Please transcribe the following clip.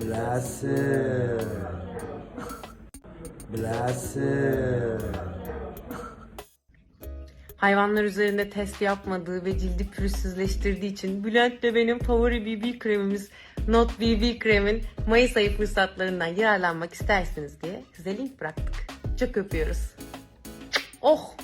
Blessed. Blessed. Hayvanlar üzerinde test yapmadığı ve cildi pürüzsüzleştirdiği için Bülent ve benim favori BB kremimiz Not BB kremin Mayıs ayı fırsatlarından yararlanmak istersiniz diye size link bıraktık. Çok öpüyoruz. Oh!